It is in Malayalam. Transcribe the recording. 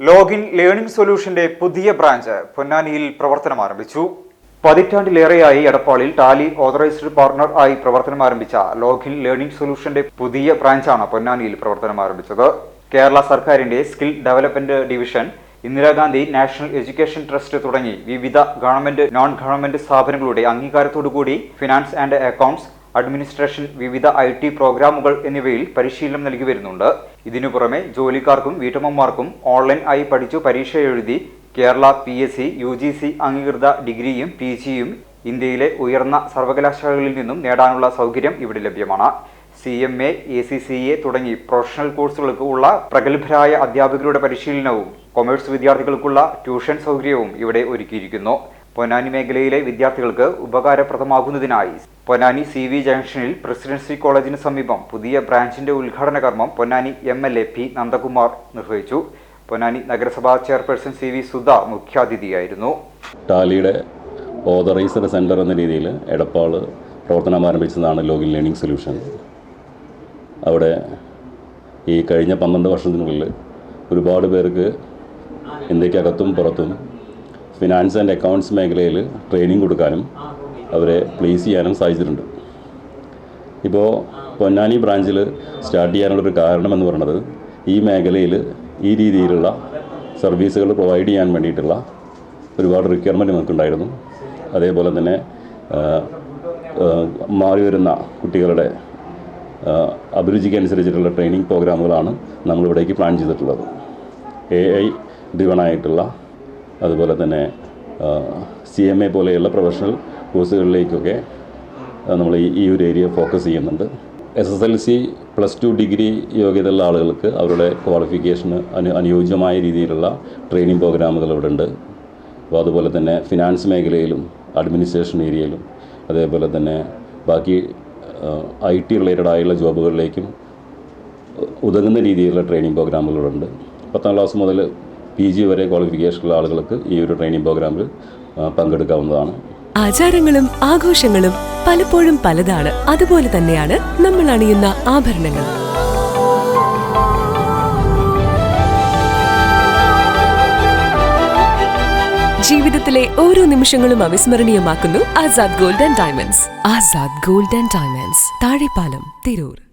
ലോഗിൻ ലേണിംഗ് സൊല്യൂഷന്റെ പുതിയ ബ്രാഞ്ച് പൊന്നാനിയിൽ പ്രവർത്തനം ആരംഭിച്ചു. പതിറ്റാണ്ടിലേറെയായി എടപ്പാളിൽ ടാലി ഓതറൈസ്ഡ് പാർട്ണർ ആയി പ്രവർത്തനം ആരംഭിച്ച ലോഗിൻ ലേണിംഗ് സൊല്യൂഷന്റെ പുതിയ ബ്രാഞ്ചാണ് പൊന്നാനിയിൽ പ്രവർത്തനം ആരംഭിച്ചത്. കേരള സർക്കാരിന്റെ skill development division Indira Gandhi national education trust തുടങ്ങി വിവിധ ഗവൺമെന്റ് നോൺ ഗവൺമെന്റ് സ്ഥാപനങ്ങളുടെ അംഗീകാരത്തോടുകൂടി ഫിനാൻസ് ആൻഡ് അക്കൗണ്ട്സ് അഡ്മിനിസ്ട്രേഷൻ വിവിധ ഐ ടി പ്രോഗ്രാമുകൾ എന്നിവയിൽ പരിശീലനം നൽകി വരുന്നുണ്ട് ഇതിനു പുറമെ ജോലിക്കാർക്കും വീട്ടമ്മമാർക്കും ഓൺലൈൻ ആയി പഠിച്ചു പരീക്ഷ എഴുതി Kerala P S C U G C അംഗീകൃത ഡിഗ്രിയും പി ജിയും ഇന്ത്യയിലെ ഉയർന്ന സർവകലാശാലകളിൽ നിന്നും നേടാനുള്ള സൗകര്യം ഇവിടെ ലഭ്യമാണ്. C M A A C C A തുടങ്ങി പ്രൊഫഷണൽ കോഴ്സുകൾക്ക് ഉള്ള പ്രഗത്ഭരായ അധ്യാപകരുടെ പരിശീലനവും കൊമേഴ്സ് വിദ്യാർത്ഥികൾക്കുള്ള ട്യൂഷൻ സൗകര്യവും ഇവിടെ ഒരുക്കിയിരിക്കുന്നു. പൊന്നാനി മേഖലയിലെ വിദ്യാർത്ഥികൾക്ക് ഉപകാരപ്രദമാകുന്നതിനായി പൊന്നാനി സി വി ജംഗ്ഷനിൽ പ്രസിഡൻസി കോളേജിന് സമീപം പുതിയ ബ്രാഞ്ചിന്റെ ഉദ്ഘാടന കർമ്മം Ponnani M L A P Nandakumar നിർവഹിച്ചു. പൊന്നാനി നഗരസഭാ ചെയർപേഴ്സൺ സി വി സുധ മുഖ്യാതിഥിയായിരുന്നു. ടാലിയുടെ ഓതറൈസ്ഡ് സെന്റർ എന്ന രീതിയിൽ എടപ്പാൾ പ്രവർത്തനം ആരംഭിച്ചതാണ് ലോഗിൻ ലേണിംഗ് സൊല്യൂഷൻ. അവിടെ ഈ കഴിഞ്ഞ പന്ത്രണ്ട് വർഷത്തിനുള്ളിൽ ഒരുപാട് പേർക്ക് ഇന്ത്യക്കകത്തും പുറത്തും ഫിനാൻസ് ആൻഡ് അക്കൗണ്ട്സ് മേഖലയിൽ ട്രെയിനിങ് കൊടുക്കാനും അവരെ പ്ലേസ് ചെയ്യാനും സാധിച്ചിട്ടുണ്ട്. ഇപ്പോൾ പൊന്നാനി ബ്രാഞ്ചിൽ സ്റ്റാർട്ട് ചെയ്യാനുള്ളൊരു കാരണം എന്ന് പറയുന്നത് ഈ മേഖലയിൽ ഈ രീതിയിലുള്ള സർവീസുകൾ പ്രൊവൈഡ് ചെയ്യാൻ വേണ്ടിയിട്ടുള്ള ഒരുപാട് റിക്വയർമെന്റ് നമുക്കുണ്ടായിരുന്നു അതേപോലെ തന്നെ മാറി വരുന്ന കുട്ടികളുടെ അഭിരുചിക്കനുസരിച്ചിട്ടുള്ള ട്രെയിനിങ് പ്രോഗ്രാമുകളാണ് നമ്മളിവിടേക്ക് പ്ലാൻ ചെയ്തിട്ടുള്ളത്. എ ഐ ആയിട്ടുള്ള അതുപോലെ തന്നെ സി എം എ പോലെയുള്ള പ്രൊഫഷണൽ കോഴ്സുകളിലേക്കൊക്കെ നമ്മൾ ഈ ഒരു ഏരിയ ഫോക്കസ് ചെയ്യുന്നുണ്ട്. S S L C plus two degree യോഗ്യതയുള്ള ആളുകൾക്ക് അവരുടെ ക്വാളിഫിക്കേഷന് അനു അനുയോജ്യമായ രീതിയിലുള്ള ട്രെയിനിങ് പ്രോഗ്രാമുകൾ ഇവിടെ ഉണ്ട്. അപ്പോൾ അതുപോലെ തന്നെ ഫിനാൻസ് മേഖലയിലും അഡ്മിനിസ്ട്രേഷൻ ഏരിയയിലും അതേപോലെ തന്നെ ബാക്കി ഐ ടി റിലേറ്റഡ് ആയുള്ള ജോബുകളിലേക്കും ഉതകുന്ന രീതിയിലുള്ള ട്രെയിനിങ് പ്രോഗ്രാമുകളുണ്ട് പത്താം ക്ലാസ് മുതൽ പി ജി വരെ ക്വാളിഫിക്കേഷനുള്ള ആളുകൾക്ക് ഈ ഒരു ട്രെയിനിങ് പ്രോഗ്രാമിൽ പങ്കെടുക്കാവുന്നതാണ്. ആചാരങ്ങളും ആഘോഷങ്ങളും പലപ്പോഴും പലതാണ്. അതുപോലെ തന്നെയാണ് നമ്മൾ അണിയുന്ന ആഭരണങ്ങൾ. ജീവിതത്തിലെ ഓരോ നിമിഷങ്ങളും അവിസ്മരണീയമാക്കുന്നു Azad gold and diamonds. Azad gold and diamonds Thazhepalam Tirur.